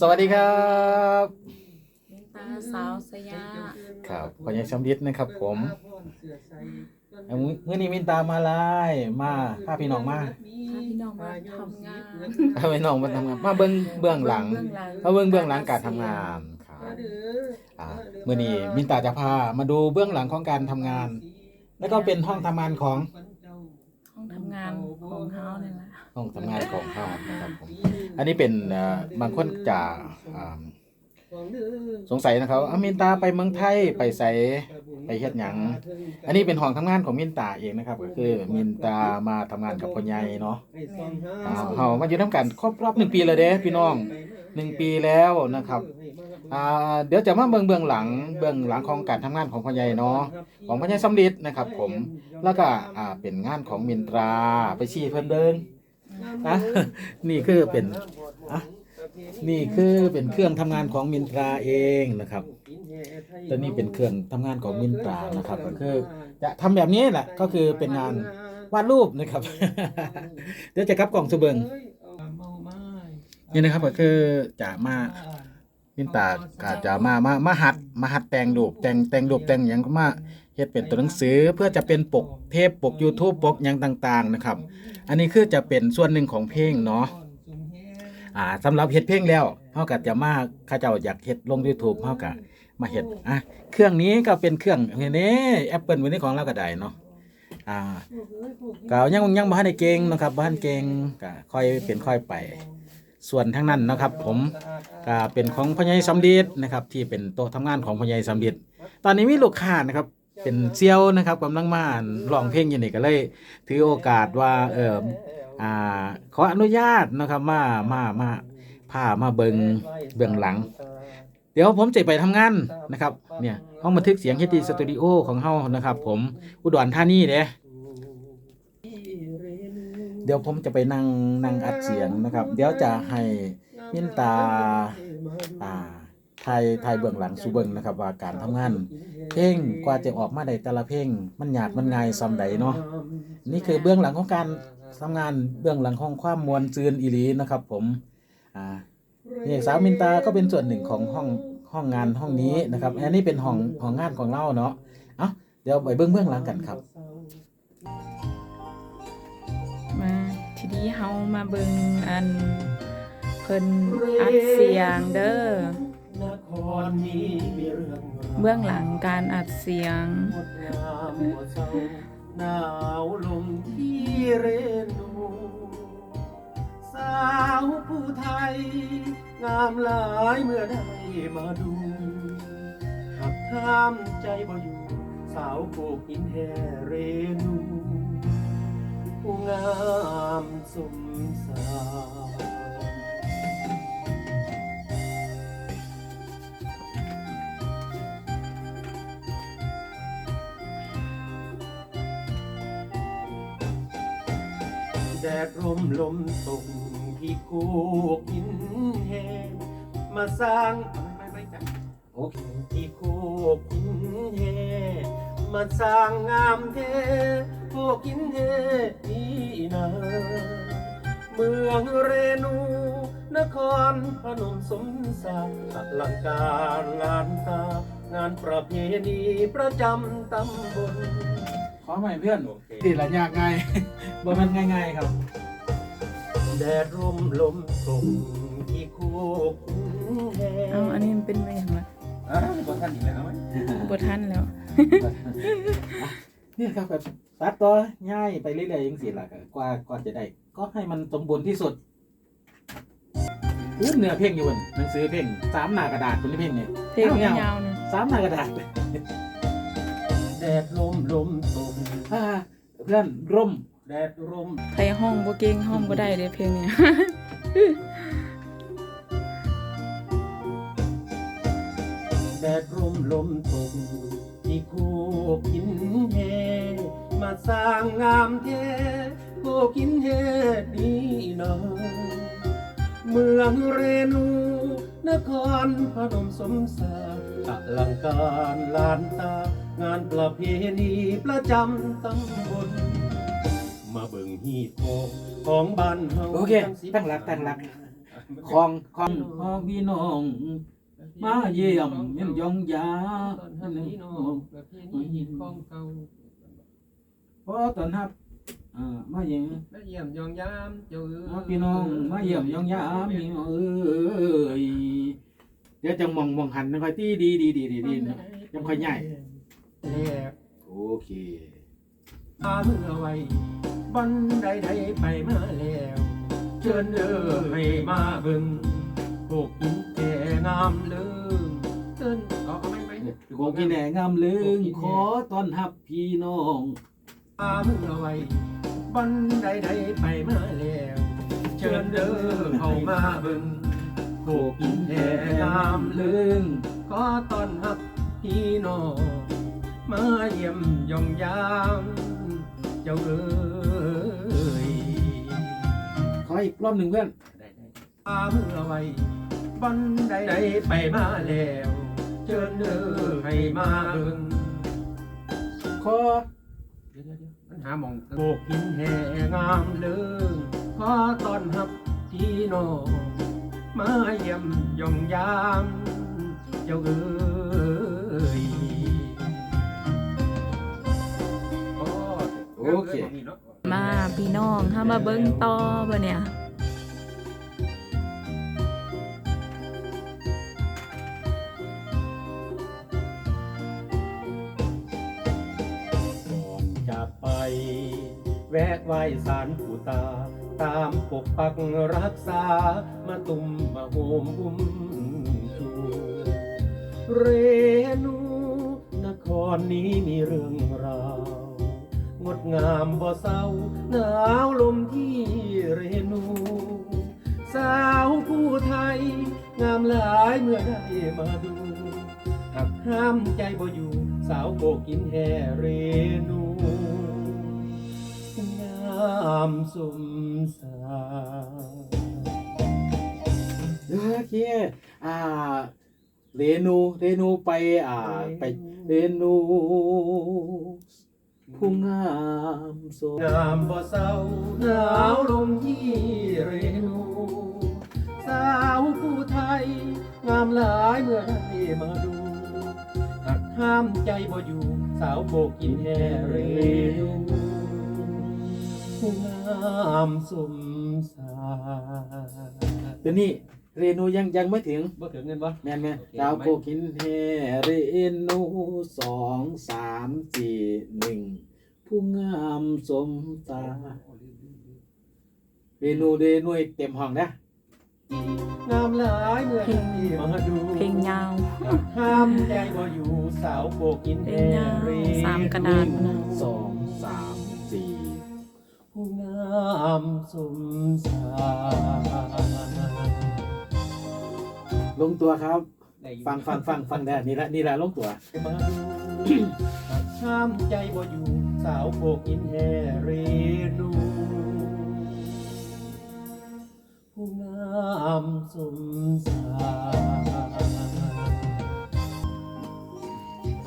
สวัสดีครับมินตาสาวสยาครับขอยังชมยิดนะครับ ผมเอามื้อมื่อนี้มินตามาไล่มาพาพี่น้องมาพาพี่น้องมาทำงานพาพี่น้องมาทำงานมาเบิ้งเบื้องหลังเบื้องหลังมาเบิ้งเบื้องหลังการทำงานครับอ่ามื่อนี้มินตาจะพามาดูเบื้องหลังของการทำงาน แล้วก็เป็นห้องทำงานของห้องทำงานของเฮาเนี่ยแหละ ห้องทำงานของเขานะครับผมอันนี้เป็นบางคนจะสงสัยนะครับอมินตาไปเมืองไทยไปใส่ไปเฮ็ดหยังอันนี้เป็นห้องทำงานของมินตาเองนะครับ ก็คือมินตามาทำงานกับพ่อใหญ่เนาะเฮามาอยู่ทำกันครบรอบหนึ่งปีแล้วเด้พี่น้องหนึ่งปีแล้วนะครับเดี๋ยวจะมาเบิ่งเบื้องหลังเบื้องหลังของการทำงานของพ่อใหญ่เนาะของพ่อใหญ่สำลิดนะครับ ผมแล้วก็เป็นงานของมินตราไปชี้เพิ่นเดิน นะนี่คือเป็นอะนี่คือเป็นเครื่องทำงานของมินตราเองนะครับตัวนี้เป็นเครื่องทำงานของมินตรานะครับ ก็คือจะทำแบบนี้แหละก็คือเป็นงานวาดรูปนะครับ เดี๋ยวจะกลับกล่องสเบิงนี่นะครับก็คือจะมามิ นตาก็จะมามามาหัดมาหัดแต่งรูปแต่งแต่งรูปแต่งอย่างก็มาเฮ็ดเป็นตัวหนังสือเพื่อจะเป็นปกเทปปก YouTube ปกอย่างต่างๆนะครับ อันนี้คือจะเป็นส่วนหนึ่งของเพลงเนาะอ่าสำหรับเฮ็ดเพลงแล้วเฮาก็จะมาเขาเจ้าอยากเฮ็ดลง YouTube เฮาก็มาเฮ็ดอะเครื่องนี้ก็เป็นเครื่องนี่ Apple วันนี้ของเราก็ได้เนาะอ่าก็ยังยังบ่ทันได้เก่งเนาะครับบ่ทันเก่งก็ค่อยเป็นค่อยไป ส่วนทั้งนั้นนะครับ ผมก็เป็นของพ่อใหญ่สำลิดนะครับ ที่เป็นโต๊ะทำงานของพ่อใหญ่สำลิดตอนนี้มีลูกค้านะครับเป็นเซียวนะครับกำลังมาร้องเพลงอยู่นี่ก็เลย ถือโอกาสว่าเอออ่าขออนุญาตนะครับมามามาพามาเบิงเบื้องหลัง เดี๋ยวผมจะไปทำงานนะครับเนี่ยห้องบันทึกเสียงเฮดีสตูดิโอของเฮานะครับ ผมอุดรธานีเด้ เดี๋ยวผมจะไปนั่งนั่งอัดเสียงนะครับ เดี๋ยวจะให้มินตาอ่าไทยไทยเบื้องหลังสู่เบื้องนะครับว่าการทำงาน เพลงกว่าจะออกมาได้แต่ละเพลงมันยากมันง่ายซำใดเนาะนี่คือเบื้องหลังของการทำงานเบื้องหลังของความมวลซืนอีหลีนะครับ ผมอ่านี่สาวมินตาก็เป็นส่วนหนึ่งของห้องห้องงานห้องนี้นะครับอันนี้เป็นห้องห้องงานของเราเนาะเอ้าเดี๋ยวไปเบื้องเบื้องหลังกันครับ เฮามาเบิงอันเพิ่นอัดเสียงเด้อเบื้องหลังการอัดเสียงหนาวลมที่เรนูสาวผู้ไทย งามหลายเมื่อได้มาดูหักข้ามใจบ่อยู่ สาวโกกินแห่เรนู ผู้งามสมสารแดดร่มลมตกที่คูกินแหงมาสร้างไม่ไม่จังโอเคที่คูกินแหงมาสร้างงามเท คูกหินแห้งนี่นะเมืองเรนู นครพนมสมสารอลังการงานตางานประเพณีประจำตำบลขอใหม่เพื่อนโอเคติดละยากง่ายบ่แมันง่ายๆครับ แดดร่มลมส่งที่โคกแห้เอางอันนี้มันเป็นไปอย่างไรอะบนท่านอีกแล้วไหมบ่ทันแล้ว นี่ครับแบบตัดต่อง่ายไปเรื่อยๆยังสิล่ะก็กว่ากว่าจะได้ ก็ให้มันสมบูรณ์ที่สุดอื้อเนื้อเพลงอยู่บนหนังสือเพลงสามหน้ากระดาษบนนี้เพลงเนี่ยเพลงยาวๆเนี่ยสามหน้ากระดาษแดดลมลมส่งอ่าเพื่อนร่มแดดร่มใครห้องบ่เก่งห้องบ่ได้เด้เพลงเนี้ยแดดร่มลมส่ง ที่โคกหินแหงมาสร้างงามเทโคกหินแหงนี่นะเมืองเรนูนครพนมสมสารอลังการลานตางานประเพณีประจำตำบลมาเบิ่งฮีโคของบ้านเฮาโอเคทั้งสิบตั้งหลักตั้งหลักของของของพี่น้อง มาเยี่ยมเยี่ยมยองยาตอนทับพี่น้องประเพณีของเก่าพอตอนรับอ่ามาเยี่ยมมาเยี่ยมยองยามเจ้าเอ๋ยเอาพี่น้องมาเยี่ยมยองยามพี่น้องเอ้ยเดี๋ยวจะมองมองหันค่อยตีดีดีดีดีดีนะยังค่อยใหญ่แล้วโอเคพามือเอาไว้บันใดใดๆไปมาแล้วเชิญเด้อให้มาเบิ่งพวกกินแก่ งามเลิงเติ้นเอาเอาไหมไหมโคกินแหนงามลึงขอต้อนรับพี่น้องพามือเอาไว้บันใดใดๆไปมาแล้วเชิญเด้อเข้ามาเบิ่งพวกกินแก่งามเลิลึงงขอต้อนรับพี่น้องมาเยี่ยมยองยามเจ้าเอ๋ยขออีกรอบหนึ่งเพื่อนพามือเอาไว้ บันใดไปมาแล้วเชิญเด้อให้มาเบิ่งขอเดี๋ยวๆๆปัญหาหมองโบกหินแห่งามเลิงขอต้อนรับพี่น้องมาเยี่ยมย่องยาม เจ้าเอ๋ยโอ้โอเค มาพี่น้องเฮามาเบิ่งต่อบ่เนี่ย แวะไหว้สารปู่ตา ตามปกปักรักษา มาตุมมาโฮมอุ้มชูเรนูนครนี้มีเรื่องราว งดงามบ่เศร้า หนาวลมที่เรนู สาวผู้ไทย งามหลายเมื่อได้มาดูหักห้ามใจบ่อยู่ สาวโบกินแฮเรนูามสมสารโอเคอ่าเรนูเรนูไปอ่าไปเรนูผู้งามโสงามบ่เศร้าหนาวลมที่เรนูสาวผู้ไทย งามหลายเมื่อได้มาดูหักห้ามใจบ่อยู่ สาวโบกินแฮเร นูงามสมสารตัวนี้เรนูยังยังไม่ถึงบ่ถึงเงินบ่แม่นไหมโอเคดาวไหมโกกินเฮเรนูสองสามสี่หนึ่งผู้งามสมตา เรนูเรนูเต็มห้องนะงามหลายเมื่อได้มาดูเพลงยาวห้ามใจบ่อยู่สาวโบกินแฮเรสามกระดาษนะสองสาม สี่ผู้งามสมสารลงตัวครับได้อยู่ฟังฟังฟังฟังได้นี่แหละนี่แหละลงตัว มาดูห้ามใจบ่อยู่สาวโบกินแฮเรนูผู้งามสมสาร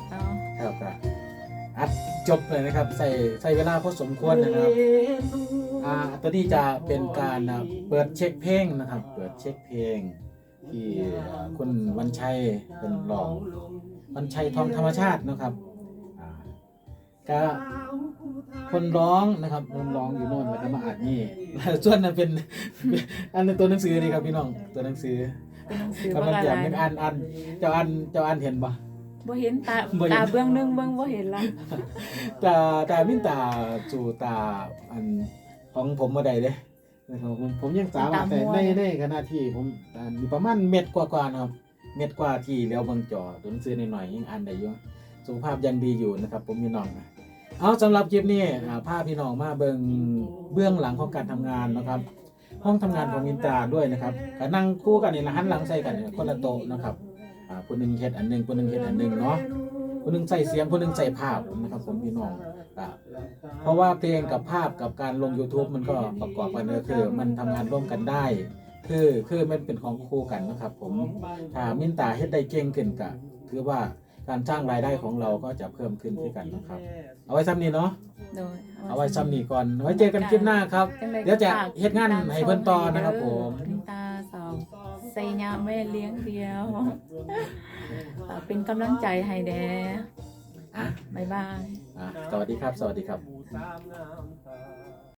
เอาครับครับอัด จบเลยนะครับ ใส่ใส่เวลาพอสมควรนะครับอ่าตัวนี้จะเป็นการอ่าเปิดเช็คเพลงนะครับ เปิดเช็คเพลง ที่อ่าคุณวันชัยเป็นร้องวันชัยทองธรรมชาตินะครับอ่าก็คนร้องนะครับคนร้องอยู่โน่นแล้วก็มาอัดนี่ส่วนนั้นเป็น อันนั้นตัวหนังสือนี่ครับพี่น้องตัวหนังสือเป็นหนังสือกำลัว่างอะจะไรนึกอ่านอ่านเจ้าอ่านเจ้าอ่านเห็นปะ บ่เห็นตาบ่เห็น ตาเบื้องหนึงเบื้องบ่เห็นละตาตามินตาสู่ตาอันของผมมาใดเด้นะครับผมผมยังสามารถแต่ในในขณะที่ผมอ่านอยู่ประมาณเม็ดกว่าๆนะครับ เม็ดกว่าที่แล้วเบางจอตัวหนังสือหน่อยๆยังอ่านได้อยู่สุขภาพยังดีอยู่นะครับ ผมพี่น้องนะเอาสำหรับคลิปนี้อ่าพาพี่น้องมาเบิ่งเบื้องหลังของการทำงานนะครับ ห้องทำงานของมินตราด้วยนะครับก็นั่งคู่กันนี่ละหันหลังใส่กันเนี่ยคนละโต๊ะนะครับ อ่าคนหนึ่งเฮ็ดอันหนึ่งคนหนึ่งเฮ็ดอันหนึ่งเนาะคนหนึ่งใส่เสียงคนหนึ่งใส่ภาพนะครับผมพี่น้องอ่าเพราะว่าเพลงกับภาพกับการลง YouTube มันก็ประกอบกันก็คือมันทำงานร่วมกันได้ คือคือมันเป็นของคู่กันนะครับ ผมถ้ามินตาเฮ็ดได้เก่งขึ้นก็ถือว่าการจ้างรายได้ของเราก็จะเพิ่มขึ้นที่กันนะครับ เอาไว้ซ้ำนี้เนาะโดยเอาไว้ซ้ำนี้ก่อนไว้เจอกันคลิปหน้าครับจังใเดี๋ยวจะฝากเฮ็ดงานให้เพิ่นต่อนะครับผมมินตา สาวส่ยาแม่เลี้ยงเดียวอ่าเป็นกำลังใจให้แดอะบ๊ายบาย อะสวัสดีครับ สวัสดีครับสามงาม